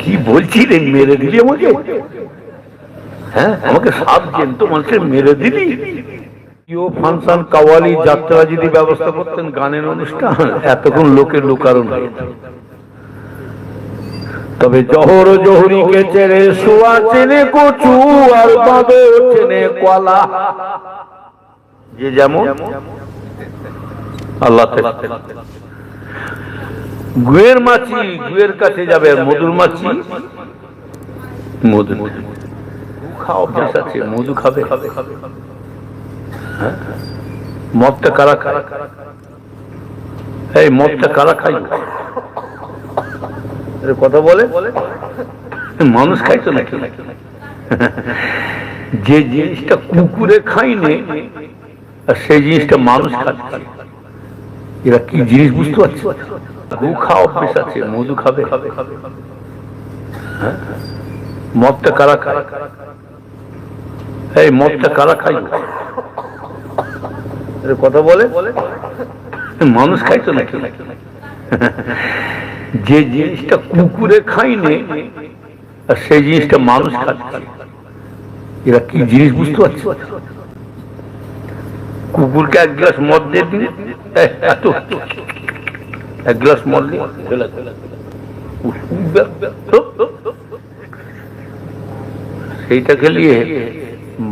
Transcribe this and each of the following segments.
কি বলছি রে মেরে দিলি আমাকে? হ্যাঁ আমাকে সাত জ্যান্ত মানুষের মেরে দিলি। ফাংশন কাওয়ালি যাত্রা যদি ব্যবস্থা করতেন গানের অনুষ্ঠান, এতক্ষণ লোকের লোকারণ তবে জহর জহরিকে চেনে শোয়া চেনে কচু আর চেনে কলা। যে যেমন, আল্লাহ। গুয়ের মাছি গুয়ের কাছে যাবে আর মধুর মাছি? মধু হ্যাঁ? মানুষ খাইতো নাকি? যে জিনিসটা কুকুরে খাইনে আর সেই জিনিসটা মানুষ খাচ্ছে এরা কি জিনিস বুঝতে পারছে? গু আছে, মধু খাবে। হ্যাঁ? মদটা কারা এই, মদটা কারা খাই কথা বলে? মানুষ খাইতো নাকি? যে জিনিসটা কুকুরে খাইনে আর সেই জিনিসটা মানুষ খাচ্ছে। এরা কি জিনিস বুঝতে পারছে? কুকুরকে এক গ্লাস মদ দিয়ে দিন। এত। এক গ্লাস দে। সেইটা খেলিয়ে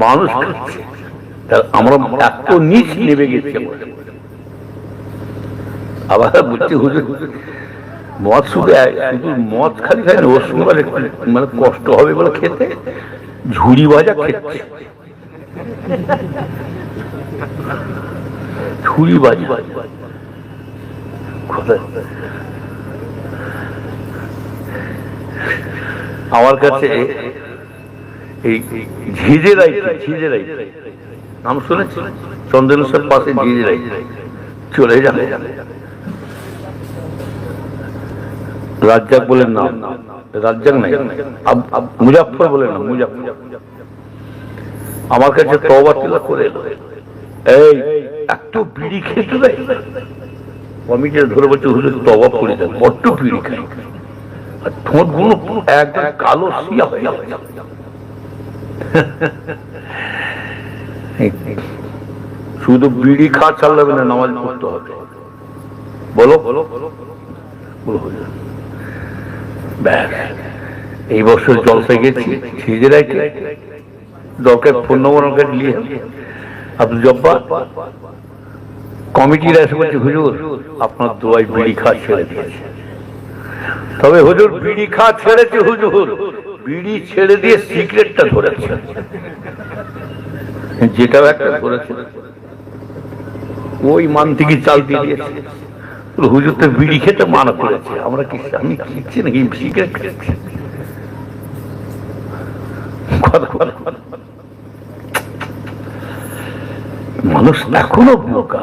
মানুষ আমরা এত নিচ নেমে গেছি আবার বলছি, হুজুর, মদ শুধু শুধু মদ খালি খাই না, ওর সঙ্গে আবার মানে কষ্ট হবে বলে খেতে? ঝুড়ি ভাজা খেতে ঝুড়ি ভাজা। আমার কাছে নাম পাশে চলে যাবে রাজ্জাক বলে নাম রাজ্জাক নাই। মুজাফর বলে নাম মুজাফর আমার কাছে তবা করে এই এত বিড়ি খেতে দেয় কমিটির ধরে বলছে, হুজুর তবা করে বড্ড বিড়ি খাই আর ঠোঁটগুলো একদম কালো শিয়া হয়ে যাবে শুধু বিড়ি খাওয়া ছাড়লে না, নামাজ পড়তে হবে। বলো বলো বলো। ব্যাস, এই বছর জলসে গেছি ছিজরাইতে দরকার ফোন নম্বর নিয়ে আব্দুল জব্বার? কমিটির এসে বলছে, হুজুর, আপনার দোয়াই বিড়ি খাওয়া ছেড়ে দিয়েছে। তবে হুজুর, বিড়ি খাওয়া ছেড়েছে হুজুর। বিড়ি ছেড়ে দিয়ে সিগারেটটা ধরেছে। যেটাও একটা ধরেছে। ওই মান থেকে চাল দিয়ে দিয়েছে। হুজুর, তো বিড়ি খেতে মানা করেছে। আমরা কি আমি খাচ্ছি নাকি সিগারেট কথা। মানুষ এখনও বোকা।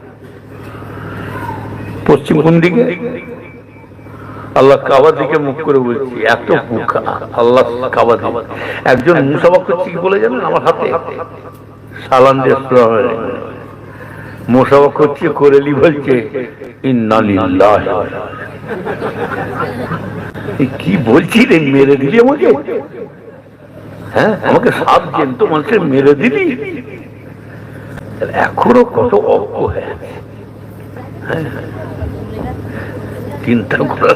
পশ্চিম কোন দিকে? আল্লাহ কাবার দিকে মুখ করে বলছি, এত বোকা। আল্লাহ দিকে। একজন কি বলে জানেন আমার হাতে? দিয়ে করছি বলছে কি বলছি রে, মেরে দিলি আমাকে? হ্যাঁ আমাকে সাত জ্যান্ত মানুষের মেরে দিলি? এখনও কত অজ্ঞ। হ্যাঁ চিন্তা করা